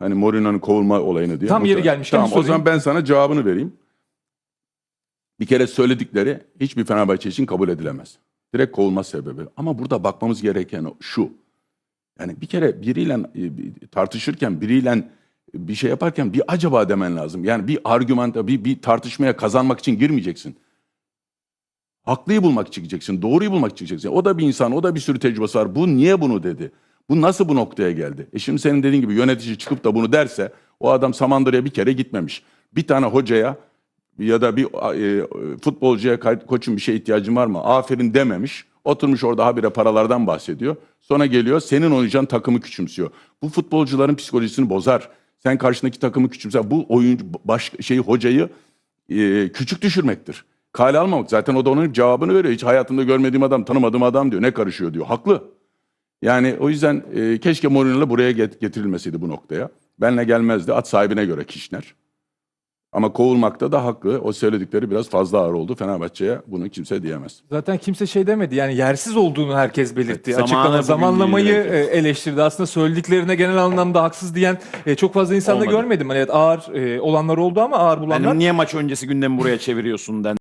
Hani Mourinho'nun kovulma olayını diye. Tam yeri gelmişken Tamam o sorayım. zaman ben sana cevabını vereyim. Bir kere söyledikleri hiçbir Fenerbahçe için kabul edilemez. Direkt kovulma sebebi. Ama burada bakmamız gereken o- şu. Yani bir kere biriyle e, bir- tartışırken biriyle bir şey yaparken bir acaba demen lazım. Yani bir argümanta, bir, bir tartışmaya kazanmak için girmeyeceksin. Haklıyı bulmak için gideceksin. Doğruyu bulmak için gideceksin. O da bir insan, o da bir sürü tecrübesi var. Bu niye bunu dedi? Bu nasıl bu noktaya geldi? E şimdi senin dediğin gibi yönetici çıkıp da bunu derse o adam Samandıra'ya bir kere gitmemiş. Bir tane hocaya ya da bir e, futbolcuya koçun bir şeye ihtiyacın var mı? Aferin dememiş. Oturmuş orada habire paralardan bahsediyor. Sonra geliyor senin oynayacağın takımı küçümsüyor. Bu futbolcuların psikolojisini bozar. Sen karşındaki takımı küçümser. Bu oyuncu baş şeyi hocayı e, küçük düşürmektir. Kale almamak. Zaten o da onun cevabını veriyor. Hiç hayatımda görmediğim adam, tanımadığım adam diyor. Ne karışıyor diyor. Haklı. Yani o yüzden e, keşke Mourinho'la buraya get- getirilmeseydi bu noktaya. Benle gelmezdi. At sahibine göre Kişner. Ama kovulmakta da haklı. O söyledikleri biraz fazla ağır oldu. Fenerbahçe'ye bunu kimse diyemez. Zaten kimse şey demedi yani yersiz olduğunu herkes belirtti. Evet, Açıklama zamanlamayı e, eleştirdi. Aslında söylediklerine genel anlamda haksız diyen e, çok fazla insan da Olmadı. görmedim. Hani evet ağır e, olanlar oldu ama ağır bulanlar Yani niye maç öncesi gündemi buraya çeviriyorsun den